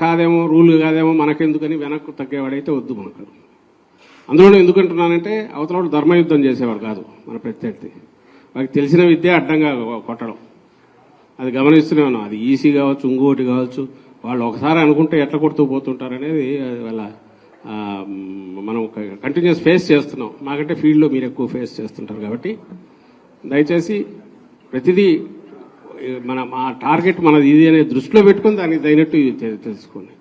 కాదేమో రూల్ కాదేమో మనకెందుకని వెనక్కు తగ్గేవాడైతే వద్దు మనకు. అందులో ఎందుకంటున్నానంటే అవతల ధర్మయుద్ధం చేసేవాడు కాదు మన ప్రత్యర్థి. వారికి తెలిసిన విద్య అడ్డంగా కొట్టడం. అది గమనిస్తూనే ఉన్నాం. అది ఈసీ కావచ్చు ఇంకోటి కావచ్చు. వాళ్ళు ఒకసారి అనుకుంటే ఎట్లా కొడుతూ పోతుంటారు అనేది అది వాళ్ళ మనం కంటిన్యూస్ ఫేస్ చేస్తున్నాం. మాకంటే ఫీల్డ్లో మీరు ఎక్కువ ఫేస్ చేస్తుంటారు కాబట్టి దయచేసి ప్రతిదీ మన మా టార్గెట్ మనది ఇది అనే దృష్టిలో పెట్టుకొని దానికి తగినట్టు తెలుసుకుని తెలుసుకోండి.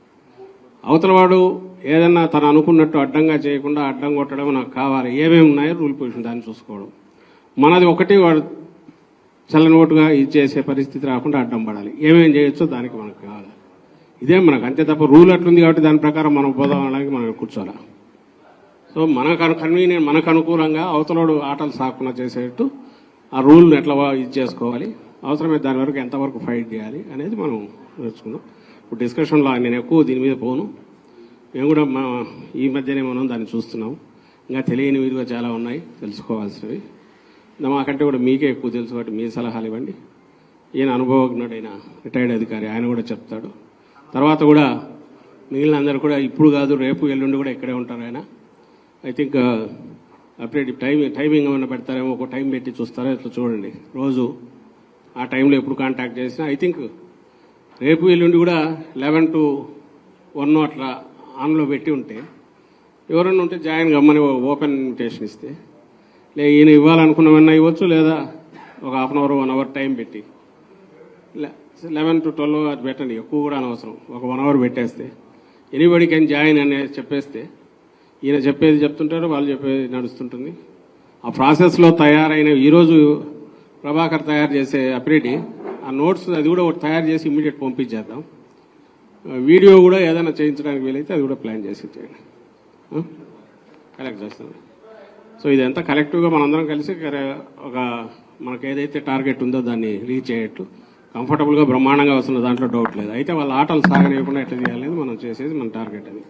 అవతల వాడు ఏదన్నా తను అనుకున్నట్టు అడ్డంగా చేయకుండా అడ్డం కొట్టడం నాకు కావాలి. ఏమేమి ఉన్నాయో రూల్ పొజిషన్ దాన్ని చూసుకోవడం. మనది ఒకటి వాడు చల్లనోటుగా ఇది చేసే పరిస్థితి రాకుండా అడ్డం పడాలి. ఏమేం చేయొచ్చో దానికి మనకు కావాలి. ఇదే మనకు అంతే తప్ప రూల్ అట్లుంది కాబట్టి దాని ప్రకారం మనం పోదాం అనడానికి మనం కూర్చోాలి సో మనకు కన్వీనియంట్ మనకు అనుకూలంగా అవతలోడు ఆటలు సాకుండా చేసేటట్టు ఆ రూల్ని ఎట్లా ఇది చేసుకోవాలి? అవసరమైతే దాని వరకు ఎంతవరకు ఫైట్ చేయాలి అనేది మనం నేర్చుకుందాం. ఇప్పుడు డిస్కషన్లో నేను ఎక్కువ దీని మీద పోను. మేము కూడా మా ఈ మధ్యనే మనం దాన్ని చూస్తున్నాం. ఇంకా తెలియని విలువ చాలా ఉన్నాయి తెలుసుకోవాల్సినవి. మాకంటే కూడా మీకే ఎక్కువ తెలుసు కాబట్టి మీ సలహాలు ఇవ్వండి. ఈయన అనుభవజ్ఞుడైన రిటైర్డ్ అధికారి ఆయన కూడా చెప్తాడు. తర్వాత కూడా మిగిలిన అందరూ కూడా ఇప్పుడు కాదు రేపు ఎల్లుండి కూడా ఇక్కడే ఉంటారు ఆయన. I think update time timing ఏమైనా పెడతారేమో ఒక టైం పెట్టి చూస్తారో? ఇట్లా చూడండి. రోజు ఆ టైంలో ఎప్పుడు కాంటాక్ట్ చేసినా ఐ థింక్ రేపు ఎల్లుండి కూడా లెవెన్ టు వన్ అట్లా ఆన్లో పెట్టి ఉంటే ఎవరన్నా ఉంటే జాయిన్ గమ్మని ఓపెన్ ఇన్విటేషన్ ఇస్తే లే ఈయన ఇవ్వాలనుకున్నవన్నా ఇవ్వచ్చు లేదా ఒక half an hour one hour time పెట్టి. లెవెన్ టు ట్వెల్వ్ అది పెట్టండి ఎక్కువ కూడా అనవసరం. ఒక వన్ అవర్ పెట్టేస్తే ఎనీబడి కెన్ జాయిన్ అనే చెప్పేస్తే ఈయన చెప్పేది చెప్తుంటారు వాళ్ళు చెప్పేది నడుస్తుంటుంది. ఆ ప్రాసెస్లో తయారైన ఈరోజు ప్రభాకర్ తయారు చేసే అప్రేటి ఆ నోట్స్ అది కూడా ఒకటి తయారు చేసి ఇమీడియట్ పంపించేద్దాం. ఆ, వీడియో కూడా ఏదైనా చేయించడానికి వీలైతే అది కూడా ప్లాన్ చేసి చేయండి కలెక్ట్ చేస్తాను. సో ఇదంతా కలెక్టివ్గా మనందరం కలిసి ఒక మనకు ఏదైతే టార్గెట్ ఉందో దాన్ని రీచ్ అయ్యేట్టు కంఫర్టబుల్గా బ్రహ్మాండంగా వస్తున్న దాంట్లో డౌట్ లేదు. అయితే వాళ్ళ ఆటలు సాగనివ్వకుండా ఎట్లా చేయాలనేది మనం చేసేది మన టార్గెట్ అది.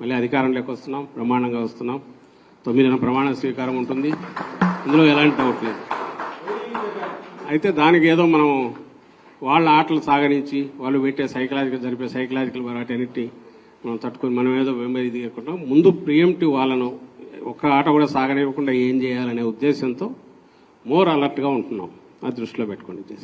మళ్ళీ అధికారంలోకి వస్తున్నాం బ్రహ్మాండంగా వస్తున్నాం. తొమ్మిదిన ప్రమాణ స్వీకారం ఉంటుంది. ఇందులో ఎలాంటి డౌట్ లేదు. అయితే దానికి ఏదో మనం వాళ్ళ ఆటలు సాగనించి వాళ్ళు పెట్టే సైకలాజికల్ జరిపే సైకలాజికల్ వాటన్నిటి మనం తట్టుకొని మనం ఏదో వెంబడి దిగకుండా ముందు ప్రియంటివ్ వాళ్ళను ఒక్క ఆట కూడా సాగనివ్వకుండా ఏం చేయాలనే ఉద్దేశంతో మోర్ అలర్ట్గా ఉంటున్నాం. అది దృష్టిలో పెట్టుకోండి.